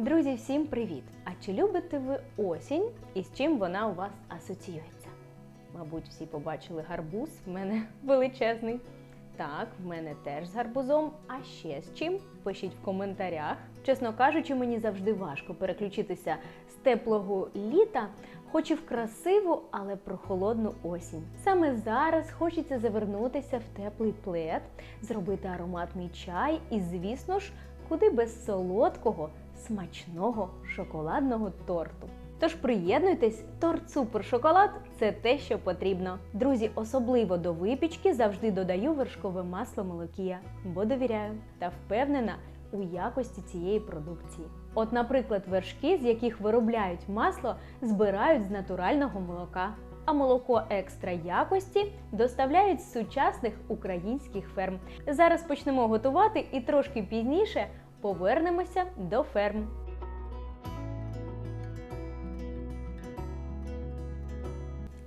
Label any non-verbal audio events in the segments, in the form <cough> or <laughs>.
Друзі, всім привіт! А чи любите ви осінь і з чим вона у вас асоціюється? Мабуть, всі побачили гарбуз, в мене <laughs> величезний. Так, в мене теж з гарбузом. А ще з чим? Пишіть в коментарях. Чесно кажучи, мені завжди важко переключитися з теплого літа, хоч і в красиву, але прохолодну осінь. Саме зараз хочеться завернутися в теплий плед, зробити ароматний чай і, звісно ж, куди без солодкого, смачного шоколадного торту. Тож приєднуйтесь, торт Супер Шоколад це те, що потрібно. Друзі, особливо до випічки завжди додаю вершкове масло молокія, бо довіряю та впевнена у якості цієї продукції. От, наприклад, вершки, з яких виробляють масло, збирають з натурального молока. А молоко екстра якості доставляють з сучасних українських ферм. Зараз почнемо готувати і трошки пізніше повернемося до ферм.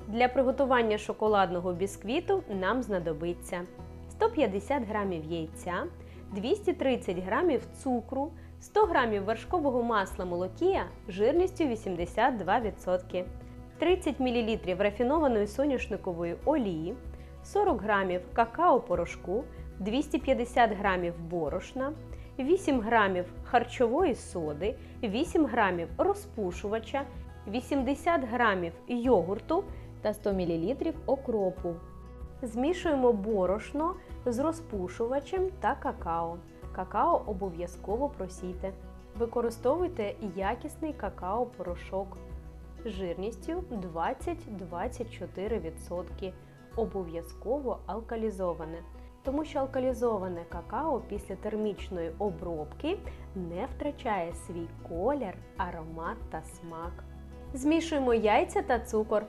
Для приготування шоколадного бісквіту нам знадобиться 150 г яйця, 230 г цукру, 100 г вершкового масла молокія жирністю 82%, 30 мл рафінованої соняшникової олії, 40 г какао-порошку, 250 г борошна, 8 г харчової соди, 8 г розпушувача, 80 г йогурту та 100 мл окропу. Змішуємо борошно з розпушувачем та какао. Какао обов'язково просійте. Використовуйте якісний какао-порошок жирністю 20-24%. Обов'язково алкалізоване. Тому що алкалізоване какао після термічної обробки не втрачає свій колір, аромат та смак. Змішуємо яйця та цукор.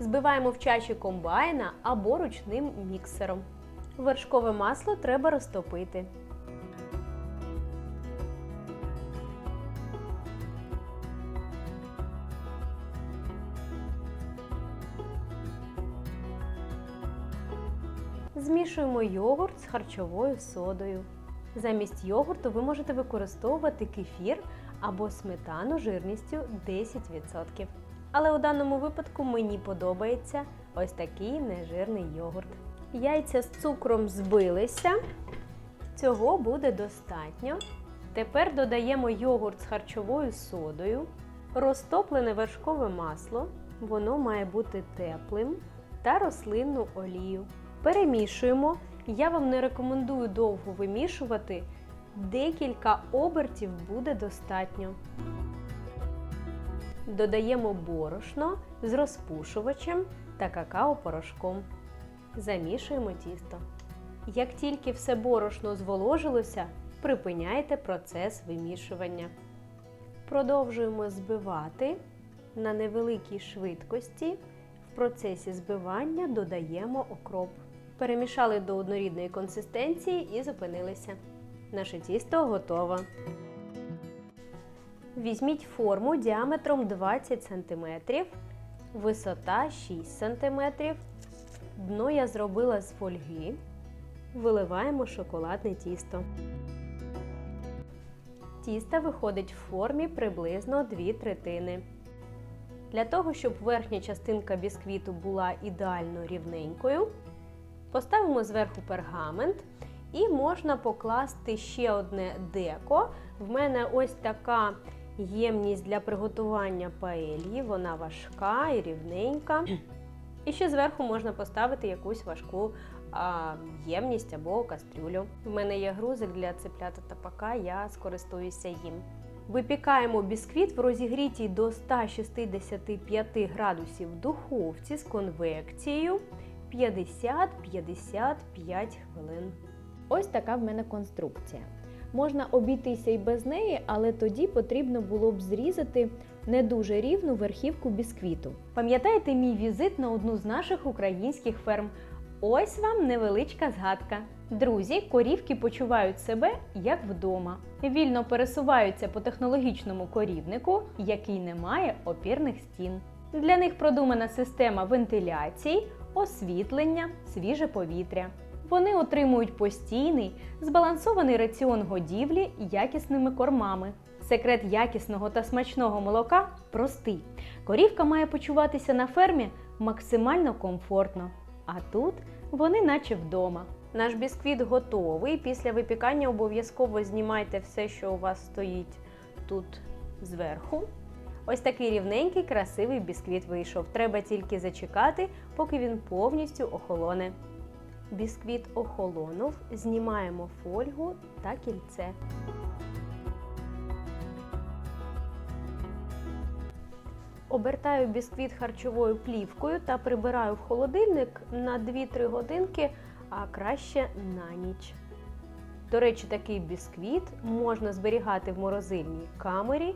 Збиваємо в чаші комбайна або ручним міксером. Вершкове масло треба розтопити. Змішуємо йогурт з харчовою содою. Замість йогурту ви можете використовувати кефір або сметану жирністю 10%. Але у даному випадку мені подобається ось такий нежирний йогурт. Яйця з цукром збилися. Цього буде достатньо. Тепер додаємо йогурт з харчовою содою, розтоплене вершкове масло, воно має бути теплим та рослинну олію. Перемішуємо. Я вам не рекомендую довго вимішувати, декілька обертів буде достатньо. Додаємо борошно з розпушувачем та какао-порошком. Замішуємо тісто. Як тільки все борошно зволожилося, припиняйте процес вимішування. Продовжуємо збивати на невеликій швидкості. В процесі збивання додаємо окроп. Перемішали до однорідної консистенції і зупинилися. Наше тісто готово. Візьміть форму діаметром 20 см, висота 6 см. Дно я зробила з фольги. Виливаємо шоколадне тісто. Тісто виходить в формі приблизно 2 третини. Для того, щоб верхня частинка бісквіту була ідеально рівненькою, поставимо зверху пергамент і можна покласти ще одне деко. В мене ось така ємність для приготування паельї, вона важка і рівненька. <clears throat> І ще зверху можна поставити якусь важку а, ємність або кастрюлю. В мене є грузик для цеплята та пака, я скористуюся їм. Випікаємо бісквіт в розігрітій до 165 градусів духовці з конвекцією 50-55 хвилин. Ось така в мене конструкція. Можна обійтися і без неї, але тоді потрібно було б зрізати не дуже рівну верхівку бісквіту. Пам'ятаєте мій візит на одну з наших українських ферм? Ось вам невеличка згадка. Друзі, корівки почувають себе як вдома. Вільно пересуваються по технологічному корівнику, який не має опірних стін. Для них продумана система вентиляції, освітлення, свіже повітря. Вони отримують постійний, збалансований раціон годівлі якісними кормами. Секрет якісного та смачного молока простий. Корівка має почуватися на фермі максимально комфортно. А тут вони наче вдома. Наш бісквіт готовий. Після випікання обов'язково знімайте все, що у вас стоїть тут зверху. Ось такий рівненький, красивий бісквіт вийшов. Треба тільки зачекати, поки він повністю охолоне. Бісквіт охолонув, знімаємо фольгу та кільце. Обертаю бісквіт харчовою плівкою та прибираю в холодильник на 2-3 годинки, а краще на ніч. До речі, такий бісквіт можна зберігати в морозильній камері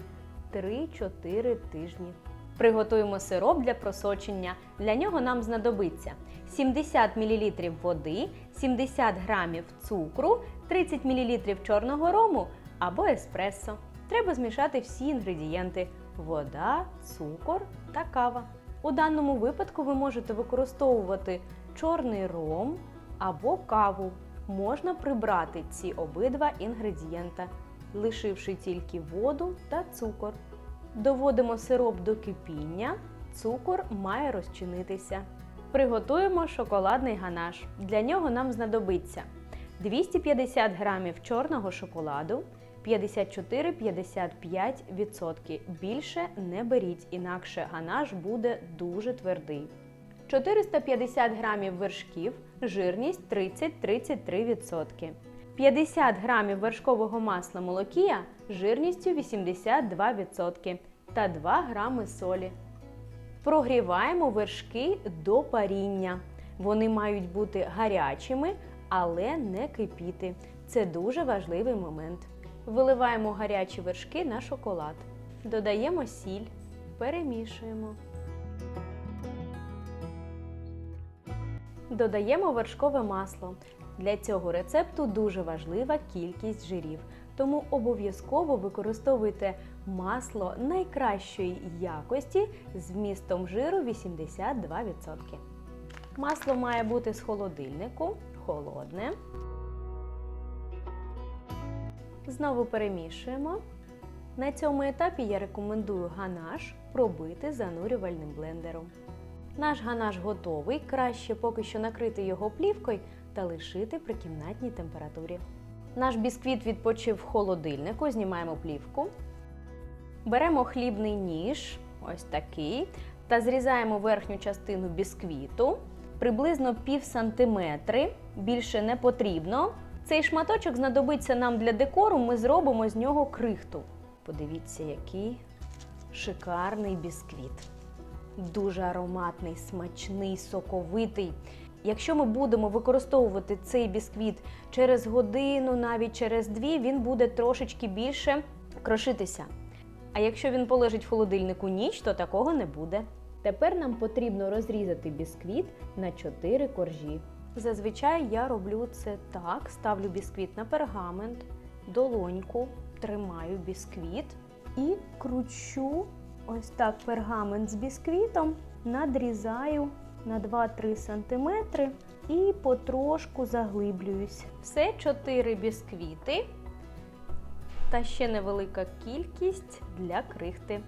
3-4 тижні. Приготуємо сироп для просочення. Для нього нам знадобиться 70 мл води, 70 г цукру, 30 мл чорного рому або еспресо. Треба змішати всі інгредієнти: вода, цукор та кава. У даному випадку ви можете використовувати чорний ром або каву. Можна прибрати ці обидва інгредієнта, лишивши тільки воду та цукор. Доводимо сироп до кипіння, цукор має розчинитися. Приготуємо шоколадний ганаш. Для нього нам знадобиться 250 г чорного шоколаду, 54-55%. Більше не беріть, інакше ганаш буде дуже твердий. 450 г вершків, жирність 30-33%. 50 г вершкового масла молокія жирністю 82% та 2 г солі. Прогріваємо вершки до паріння. Вони мають бути гарячими, але не кипіти. Це дуже важливий момент. Виливаємо гарячі вершки на шоколад. Додаємо сіль, перемішуємо. Додаємо вершкове масло. Для цього рецепту дуже важлива кількість жирів, тому обов'язково використовуйте масло найкращої якості з вмістом жиру 82%. Масло має бути з холодильнику, холодне. Знову перемішуємо. На цьому етапі я рекомендую ганаш пробити занурювальним блендером. Наш ганаш готовий, краще поки що накрити його плівкою та лишити при кімнатній температурі. Наш бісквіт відпочив в холодильнику, знімаємо плівку. Беремо хлібний ніж, ось такий, та зрізаємо верхню частину бісквіту приблизно пів сантиметри, більше не потрібно. Цей шматочок знадобиться нам для декору, ми зробимо з нього крихту. Подивіться, який шикарний бісквіт. Дуже ароматний, смачний, соковитий. Якщо ми будемо використовувати цей бісквіт через годину, навіть через дві, він буде трошечки більше крошитися. А якщо він полежить в холодильнику ніч, то такого не буде. Тепер нам потрібно розрізати бісквіт на 4 коржі. Зазвичай я роблю це так: ставлю бісквіт на пергамент, долоньку, тримаю бісквіт і кручу ось так пергамент з бісквітом, надрізаю на 2-3 см і потрошку заглиблююсь. Все 4 бісквіти та ще невелика кількість для крихти.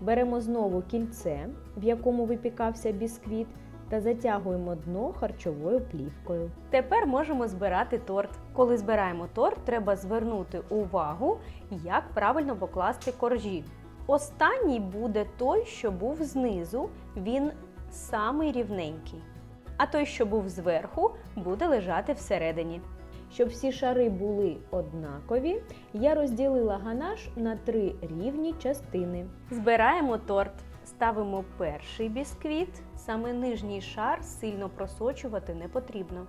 Беремо знову кільце, в якому випікався бісквіт, та затягуємо дно харчовою плівкою. Тепер можемо збирати торт. Коли збираємо торт, треба звернути увагу, як правильно покласти коржі. Останній буде той, що був знизу, він самий рівненький. А той, що був зверху, буде лежати всередині. Щоб всі шари були однакові, я розділила ганаш на три рівні частини. Збираємо торт. Ставимо перший бісквіт, саме нижній шар сильно просочувати не потрібно.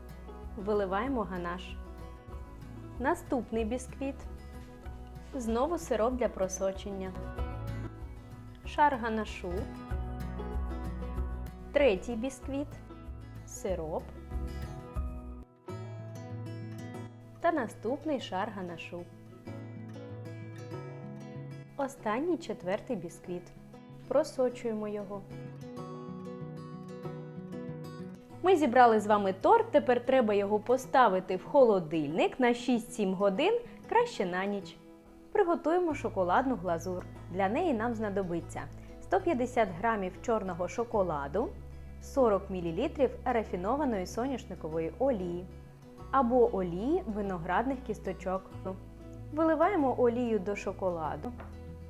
Виливаємо ганаш. Наступний бісквіт. Знову сироп для просочення. Шар ганашу. Третій бісквіт. Сироп. Та наступний шар ганашу. Останній четвертий бісквіт. Просочуємо його. Ми зібрали з вами торт, тепер треба його поставити в холодильник на 6-7 годин, краще на ніч. приготуємо шоколадну глазур. Для неї нам знадобиться 150 г чорного шоколаду, 40 мл рафінованої соняшникової олії або олії виноградних кісточок. Виливаємо олію до шоколаду.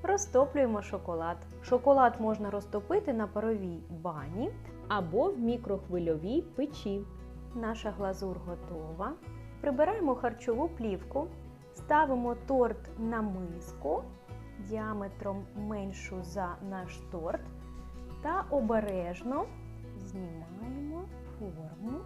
Розтоплюємо шоколад. Шоколад можна розтопити на паровій бані або в мікрохвильовій печі. Наша глазур готова. Прибираємо харчову плівку, ставимо торт на миску діаметром меншу за наш торт та обережно знімаємо форму.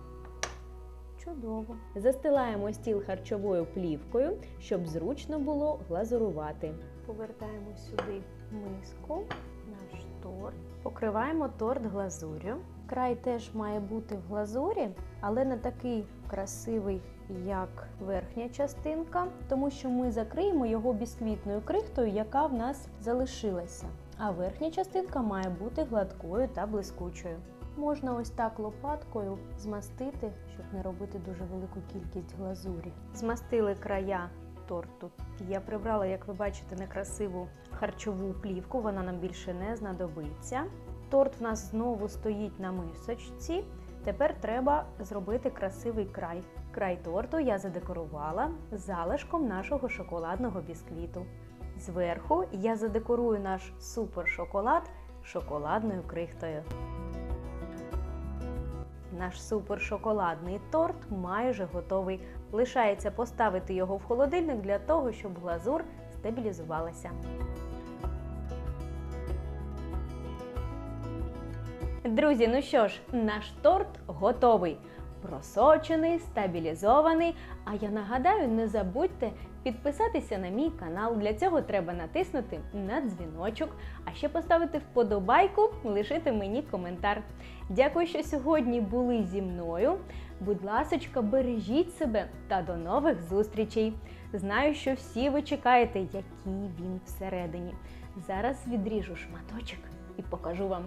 Чудово. Застилаємо стіл харчовою плівкою, щоб зручно було глазурувати. Повертаємо сюди миску, наш торт. Покриваємо торт глазур'ю. Край теж має бути в глазурі, але не такий красивий, як верхня частинка, тому що ми закриємо його бісквітною крихтою, яка в нас залишилася. А верхня частинка має бути гладкою та блискучою. Можна ось так лопаткою змастити, щоб не робити дуже велику кількість глазурі. Змастили края торту. Я прибрала, як ви бачите, некрасиву харчову плівку, вона нам більше не знадобиться. Торт в нас знову стоїть на мисочці. Тепер треба зробити красивий край. Край торту я задекорувала залишком нашого шоколадного бісквіту. Зверху я задекорую наш супер шоколад шоколадною крихтою. Наш супер шоколадний торт майже готовий. Лишається поставити його в холодильник для того, щоб глазур стабілізувалася. Друзі, ну що ж, наш торт готовий. Просочений, стабілізований. А я нагадаю, не забудьте підписатися на мій канал. Для цього треба натиснути на дзвіночок, а ще поставити вподобайку, лишити мені коментар. Дякую, що сьогодні були зі мною. Будь ласочка, бережіть себе та до нових зустрічей. Знаю, що всі ви чекаєте, який він всередині. Зараз відріжу шматочок і покажу вам.